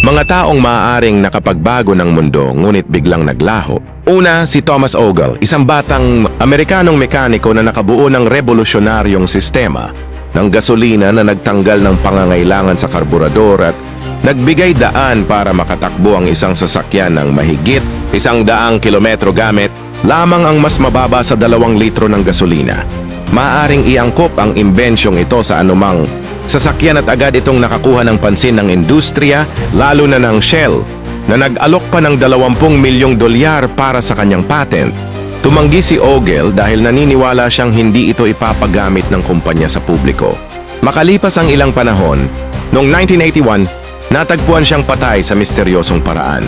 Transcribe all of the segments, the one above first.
Mga taong maaaring nakapagbago ng mundo ngunit biglang naglaho. Una, si Thomas Ogle, isang batang Amerikanong mekaniko na nakabuo ng revolusyonaryong sistema ng gasolina na nagtanggal ng pangangailangan sa karburador at nagbigay daan para makatakbo ang isang sasakyan ng mahigit isang daang kilometro gamit lamang ang mas mababa sa dalawang litro ng gasolina. Maaring iangkop ang imbensyong ito sa anumang sasakyan at agad itong nakakuha ng pansin ng industriya, lalo na ng Shell, na nag-alok pa ng 20 milyong dolyar para sa kanyang patent. Tumanggi si Ogle dahil naniniwala siyang hindi ito ipapagamit ng kumpanya sa publiko. Makalipas ang ilang panahon, noong 1981, natagpuan siyang patay sa misteryosong paraan.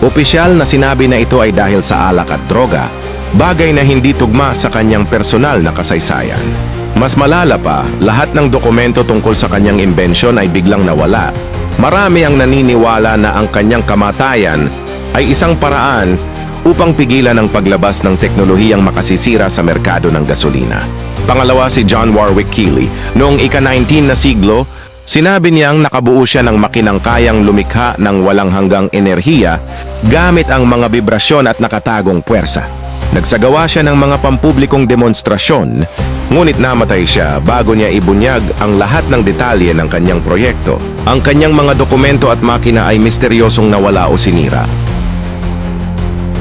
Opisyal na sinabi na ito ay dahil sa alak at droga, bagay na hindi tugma sa kanyang personal na kasaysayan. Mas malala pa, lahat ng dokumento tungkol sa kanyang imbensyon ay biglang nawala. Marami ang naniniwala na ang kanyang kamatayan ay isang paraan upang pigilan ang paglabas ng teknolohiyang makasisira sa merkado ng gasolina. Pangalawa si John Warwick Keeley. Noong ika-19 na siglo, sinabi niyang nakabuo siya ng makinang kayang lumikha ng walang hanggang enerhiya gamit ang mga vibrasyon at nakatagong puwersa. Nagsagawa siya ng mga pampublikong demonstrasyon, ngunit namatay siya bago niya ibunyag ang lahat ng detalye ng kanyang proyekto. Ang kanyang mga dokumento at makina ay misteryosong nawala o sinira.